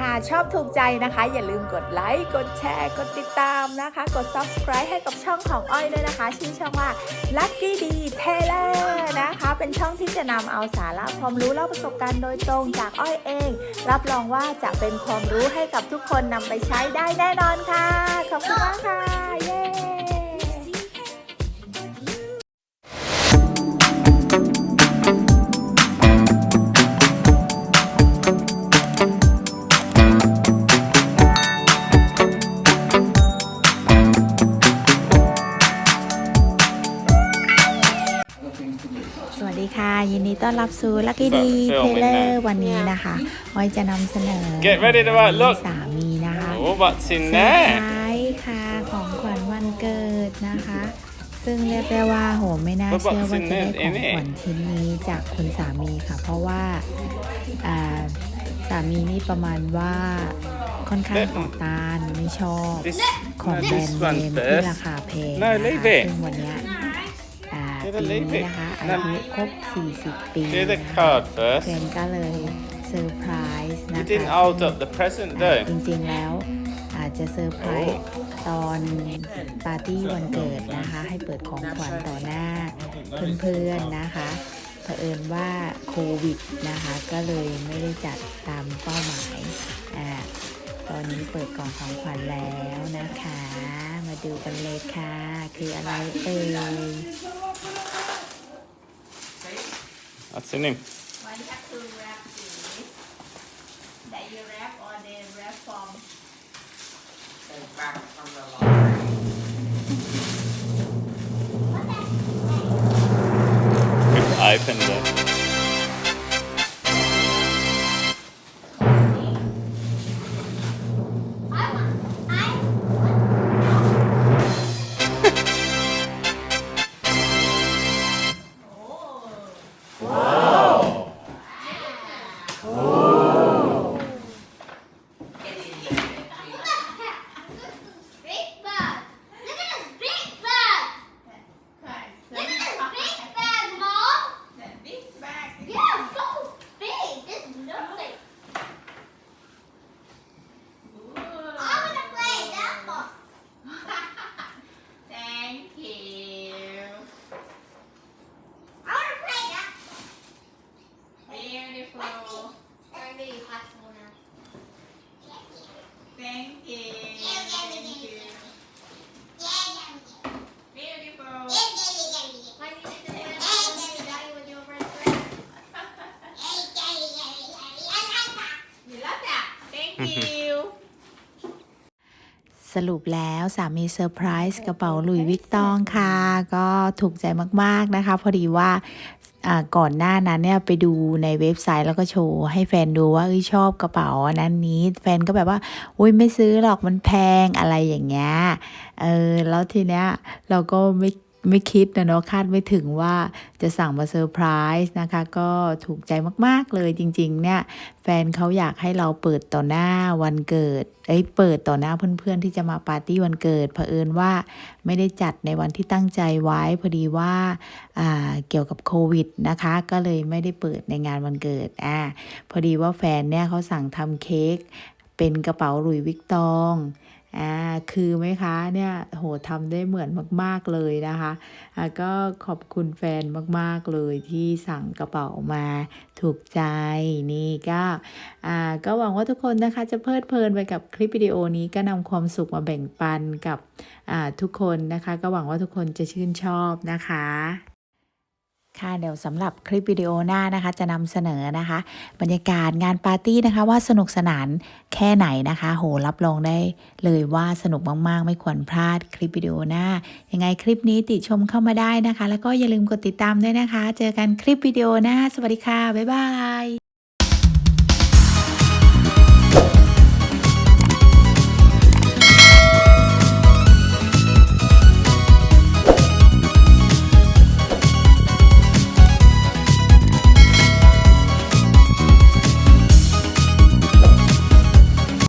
ค่ะชอบถูกใจนะคะ อย่าลืมกดไลค์กดแชร์ กดติดตามนะคะ กด subscribe ให้กับช่องของอ้อยด้วยนะคะ ชื่อช่องว่า Lucky D Taylor นะคะ เป็นช่องที่จะนำเอาสาระความรู้และประสบการณ์โดยตรงจากอ้อยเอง รับรองว่าจะเป็นความรู้ให้กับทุกคนนำไปใช้ได้แน่นอนค่ะ ขอบคุณมากค่ะ เย้ ดีค่ะ ยินดีต้อนรับสู่ Lucky D Start filming Taylor now. วันนี้นะคะอ้อยจะนำเสนอ Get ready to have a look. สามีนะคะ Oh, what's in เซอร์ there? ไพรส์ค่ะของขวัญวันเกิดนะคะ ซึ่งเรียกได้ว่าโหไม่น่า But เชื่อ what's ว่า in จะได้ it? ของ In ขวัญ it? ชิ้นนี้จากคุณสามีค่ะ เพราะว่าอ่าสามีนี่ประมาณว่าค่อนข้าง Let- ต่อต้านไม่ชอบ This, ของ no, แบรน this ด์เน one มที่รา first. คาแพง No, นะคะ leave it. ซึ่งวันเนี้ ปี leave นี้ it. นะคะอา No. ยุครบ 40 ปี Do the นะคะ card เพื่อน first. ก็เลยเซอร์ไพรส์นะ You คะ didn't hold up the present อ่า though. จริงๆแล้วอาจจะเซอร์ไพรส์ตอนปาร์ตี้วันเกิดนะคะ ให้เปิดของขวัญต่อหน้าเพื่อนๆนะคะเผอิญว่าโควิดนะคะ ก็เลยไม่ได้จัดตามเป้าหมายอ่าตอนนี้เปิดกล่องของขวัญแล้วนะคะ มาดูกันเลยค่ะ คืออะไรเอ่ย What's your name? Have to wrap. That you wrap or they wrap from the back from the you. สรุปแล้วสามีเซอร์ไพรส์กระเป๋าหลุยวิกตองค่ะ ก็ถูกใจมากๆนะคะ พอดีว่าก่อนหน้านั้นเนี่ยไปดูในเว็บไซต์แล้วก็โชว์ให้แฟนดูว่าเอ้ยชอบกระเป๋านนั้นนี้ แฟนก็แบบว่าอุ้ยไม่ซื้อหรอกมันแพงอะไรอย่างเงี้ยเออแล้วทีเนี้ยเราก็ไม่ ไม่คิดนะเนาะคาดไม่ถึงว่าจะสั่งมาเซอร์ไพรส์นะคะ ก็ถูกใจมากๆเลยจริง ๆ เนี่ย แฟนเขาอยากให้เราเปิดต่อหน้าวันเกิด เอ้ยเปิดต่อหน้าเพื่อนๆที่จะมาปาร์ตี้วันเกิดเผอิญว่าไม่ได้จัดในวันที่ตั้งใจไว้พอดีว่าาเกี่ยวกับโควิดนะคะ ก็เลยไม่ได้เปิดในงานวันเกิดอ่าพอดีว่าแฟนเนี่ยเขาสั่งทำเค้กเป็นกระเป๋าหลุยวิกตอง อ่าคือไหมคะเนี่ยโหทำได้เหมือนมาก ๆเลยนะคะอะก็ขอบคุณแฟนมากๆเลยที่สั่งกระเป๋ามาถูกใจนี่ก็อ่าก็หวังว่าทุกคนนะคะจะเพลิดเพลินไปกับคลิปวิดีโอนี้ก็นำความสุขมาแบ่งปันกับอ่าทุกคนนะคะ ก็หวังว่าทุกคนจะชื่นชอบนะคะ ค่ะเดี๋ยวสำหรับคลิปวิดีโอหน้านะคะ จะนำเสนอนะคะ บรรยากาศงานปาร์ตี้นะคะ ว่าสนุกสนานแค่ไหนนะคะ โหรับรองได้เลยว่าสนุกมาก ๆ ไม่ควรพลาดคลิปวิดีโอหน้า ยังไงคลิปนี้ติชมเข้ามาได้นะคะ แล้วก็อย่าลืมกดติดตามด้วยนะคะ เจอกันคลิปวิดีโอหน้า สวัสดีค่ะ บ๊ายบาย